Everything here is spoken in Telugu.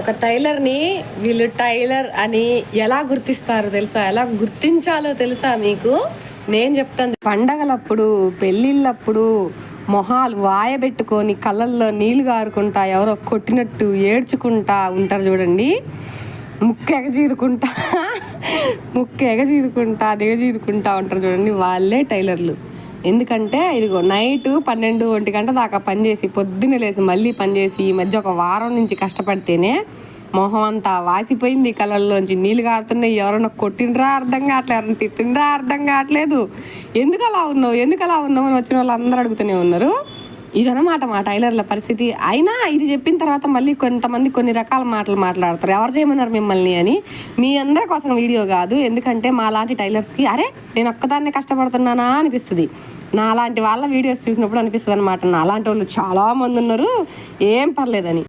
ఒక టైలర్ని వీళ్ళు టైలర్ అని ఎలా గుర్తిస్తారో తెలుసా? ఎలా గుర్తించాలో తెలుసా మీకు? నేను చెప్తాను. పండగలప్పుడు పెళ్ళిళ్ళప్పుడు మొహాలు వాయబెట్టుకొని కళ్ళల్లో నీళ్ళు గారుకుంటా ఎవరో కొట్టినట్టు ఏడ్చుకుంటా ఉంటారు చూడండి. ముక్కు ఎగజీదుకుంటా ముక్కు ఎగజీదుకుంటా దిగజీదుకుంటా ఉంటారు చూడండి వాళ్ళే టైలర్లు. ఎందుకంటే ఇదిగో నైట్ పన్నెండు ఒంటి గంట దాకా పనిచేసి పొద్దున్నే లేసి మళ్ళీ పనిచేసి ఈ మధ్య ఒక వారం నుంచి కష్టపడితేనే మొహం అంతా వాసిపోయింది కళ్ళల్లోంచి. నీళ్ళు కారుతున్నాయి. ఎవరైనా కొట్టిండ్రా అర్థం కావట్లేదు ఎవరైనా తిట్టిండ్రా అర్థం కావట్లేదు. ఎందుకు అలా ఉన్నావు? ఎందుకు అలా ఉన్నావు అని వచ్చిన వాళ్ళు అందరూ అడుగుతూనే ఉన్నారు. ఇదనమాట మా టైలర్ల పరిస్థితి. అయినా ఇది చెప్పిన తర్వాత మళ్ళీ కొంతమంది కొన్ని రకాల మాటలు మాట్లాడతారు. ఎవరు చేయమన్నారు మిమ్మల్ని అని? మీ అందరి కోసం వీడియో కాదు. ఎందుకంటే మా లాంటి టైలర్స్కి అరే నేను ఒక్కదాన్నే కష్టపడుతున్నానా అనిపిస్తుంది. నా లాంటి వాళ్ళ వీడియోస్ చూసినప్పుడు అనిపిస్తుంది అనమాట నా లాంటి వాళ్ళు చాలా మంది ఉన్నారు. ఏం పర్లేదని.